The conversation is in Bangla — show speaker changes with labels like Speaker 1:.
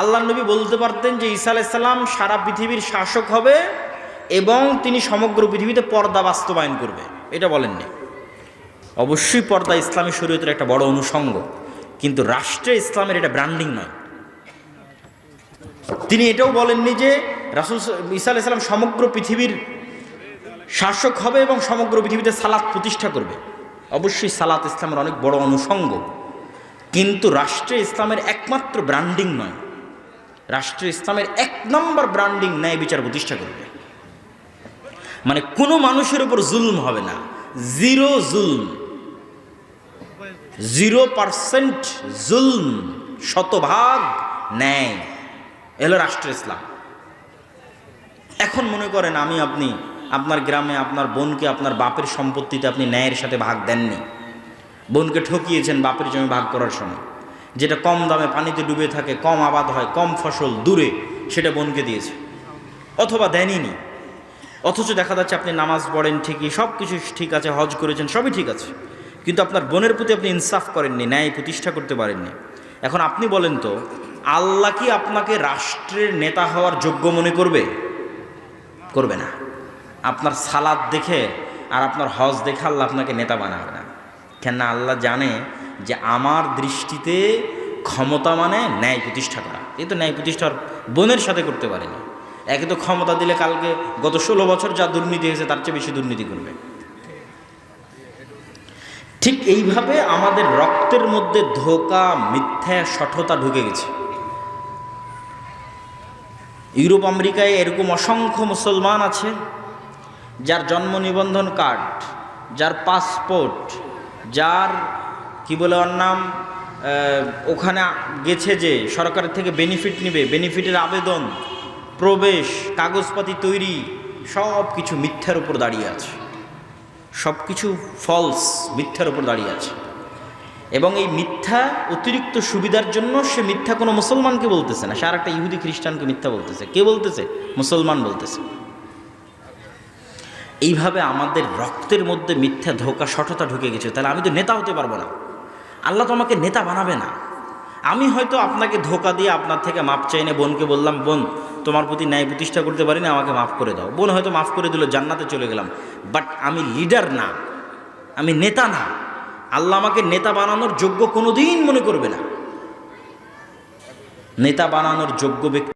Speaker 1: আল্লাহ নবী বলতে পারতেন যে ঈসা আলাইসাল্লাম সারা পৃথিবীর শাসক হবে এবং তিনি সমগ্র পৃথিবীতে পর্দা বাস্তবায়ন করবে। এটা বলেননি। অবশ্যই পর্দা ইসলামী শরীয়তের একটা বড় অনুষঙ্গ, কিন্তু রাষ্ট্রে ইসলামের এটা ব্র্যান্ডিং নয়। তিনি এটাও বলেননি যে রাসুল ঈসা আলাইসাল্লাম সমগ্র পৃথিবীর শাসক হবে এবং সমগ্র পৃথিবীতে সালাত প্রতিষ্ঠা করবে। অবশ্যই সালাত ইসলামের অনেক বড় অনুষঙ্গ, কিন্তু রাষ্ট্রে ইসলামের একমাত্র ব্র্যান্ডিং নয়। রাষ্ট্রে ইসলামের এক নম্বর ব্র্যান্ডিং ন্যায় বিচার প্রতিষ্ঠা করবে। মানে কোনো মানুষের উপর জুলম হবে না। জিরো জুলম। জিরো পার্সেন্ট জুলম শতভাগ ন্যায়। এলো রাষ্ট্র ইসলাম। এখন মনে করেন আমি আপনি, আপনার গ্রামে আপনার বোনকে আপনার বাপের সম্পত্তিতে আপনি ন্যায়ের সাথে ভাগ দেননি। বোনকে ঠকিয়েছেন বাপের জমি ভাগ করার সময়। যেটা কম দামে পানিতে ডুবে থাকে, কম আবাদ হয়, কম ফসল দূরে, সেটা বোনকে দিয়েছে। অথবা দেনইনি অথচ দেখা যাচ্ছে আপনি নামাজ পড়েন ঠিকই সব কিছু ঠিক আছে, হজ করেছেন, সবই ঠিক আছে। কিন্তু আপনার বোনের প্রতি আপনি ইনসাফ করেননি, ন্যায় প্রতিষ্ঠা করতে পারেননি। এখন আপনি বলেন তো, আল্লাহ কি আপনাকে রাষ্ট্রের নেতা হওয়ার যোগ্য মনে করবে? করবে না। আপনার সালাদ দেখে আর আপনার হজ দেখে আল্লাহ আপনাকে নেতা বানাবে না। কেননা আল্লাহ জানে যে আমার দৃষ্টিতে ক্ষমতা মানে ন্যায় প্রতিষ্ঠা করা। এই তো ন্যায় প্রতিষ্ঠার বোনের সাথে করতে পারেনি। একে তো ক্ষমতা দিলে কালকে গত ষোলো বছর যা দুর্নীতি হয়েছে তার চেয়ে বেশি দুর্নীতি করবে। ঠিক এইভাবে আমাদের রক্তের মধ্যে ধোকা, মিথ্যা, সঠতা ঢুকে গেছে। ইউরোপ, আমেরিকায় এরকম অসংখ্য মুসলমান আছে, যার জন্ম নিবন্ধন কার্ড, যার পাসপোর্ট, যার কি বলে ওর নাম? ওখানে গেছে যে সরকারের থেকে বেনিফিট নেবে বেনিফিটের আবেদন, প্রবেশ, কাগজপাতি তৈরি সব কিছু মিথ্যার উপর দাঁড়িয়ে আছে। সব কিছু ফলস মিথ্যার উপর দাঁড়িয়ে আছে। এবং এই মিথ্যা অতিরিক্ত সুবিধার জন্য সে মিথ্যা কোনো মুসলমানকে বলতেছে না। সে আর একটা ইহুদি খ্রিস্টানকে মিথ্যা বলতেছে। কে বলতেছে? মুসলমান বলতেছে। এইভাবে আমাদের রক্তের মধ্যে মিথ্যা ধোকা সঠতা ঢুকে গেছে। তাহলে আমি তো নেতা হতে পারব না। আল্লাহ তোমাকে নেতা বানাবে না। আমি হয়তো আপনাকে ধোকা দিয়ে আপনার থেকে মাপ চাই না বোনকে বললাম, বোন, তোমার প্রতি ন্যায় প্রতিষ্ঠা করতে পারি না, আমাকে মাফ করে দাও। বোন হয়তো মাফ করে দিল, জান্নাতে চলে গেলাম। বাট আমি লিডার না। আমি নেতা না। আল্লাহ আমাকে নেতা বানানোর যোগ্য কোনো দিন মনে করবে না। নেতা বানানোর যোগ্য ব্যক্তি